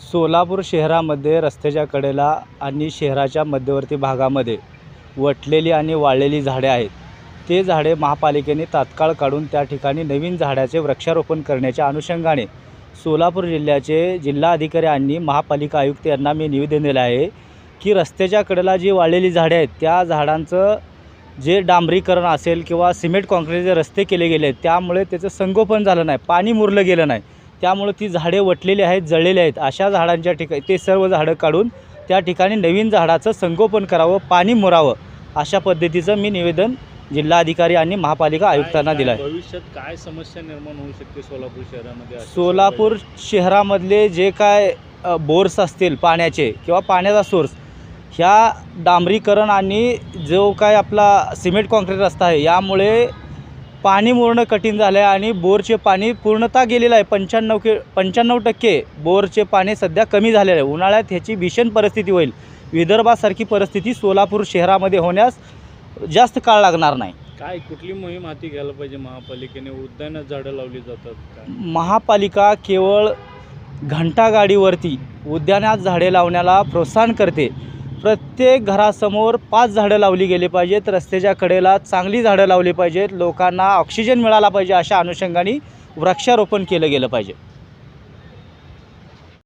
सोलापूर शहरामध्ये रस्त्याच्या कडेला आणि शहराच्या मध्यवर्ती भागामध्ये वटलेली आणि वाळलेली झाडे आहेत. ते झाडे महापालिकेने तात्काळ काढून त्या ठिकाणी नवीन झाडाचे वृक्षारोपण करण्याच्या अनुषंगाने सोलापूर जिल्ह्याचे जिल्हा अधिकारी आणि महापालिका आयुक्त यांना मी निवेदन दिलं आहे की रस्त्याच्या कडेला जी वाळलेली झाडे आहेत त्या झाडांचं जे डांबरीकरण असेल किंवा सिमेंट कॉन्क्रीटचे रस्ते केले गेले आहेत त्यामुळे त्याचं संगोपन झालं नाही पाणी मुरलं गेलं नाही. त्यामुळे ती झाडे वटलेली आहेत जळलेली आहेत. अशा झाडांच्या ठिकाणी ते सर्व झाडं काढून त्या ठिकाणी नवीन झाडाचं संगोपन करावं पाणी मुरावं अशा पद्धतीचं मी निवेदन जिल्हाधिकारी आणि महापालिका आयुक्तांना दिलं आहे भविष्यात काय समस्या निर्माण होऊ शकते सोलापूर शहरामध्ये सोलापूर शहरामधले जे काय बोर्स असतील पाण्याचे किंवा पाण्याचा सोर्स ह्या डांबरीकरण आणि जो काय आपला सिमेंट कॉन्क्रीट रस्ता आहे यामुळे पाणी मुरणं कठीण झालं आहे आणि बोरचे पाणी पूर्णतः गेलेलं आहे. पंच्याण्णव के पंच्याण्णव टक्के बोरचे पाणी सध्या कमी झालेलं आहे. उन्हाळ्यात ह्याची भीषण परिस्थिती होईल. विदर्भासारखी परिस्थिती सोलापूर शहरामध्ये होण्यास जास्त काळ लागणार नाही. काय कुठली मोहीम हाती घ्यायला पाहिजे महापालिकेने? उद्यानात झाडं लावली जातात महापालिका केवळ घंटागाडीवरती उद्यानात झाडे लावण्याला प्रोत्साहन करते. प्रत्येक घरासमोर पाच झाडं लावली गेली पाहिजेत. रस्त्याच्या कडेला चांगली झाडं लावली पाहिजेत. लोकांना ऑक्सिजन मिळाला पाहिजे अशा अनुषंगाने वृक्षारोपण केलं गेलं पाहिजे.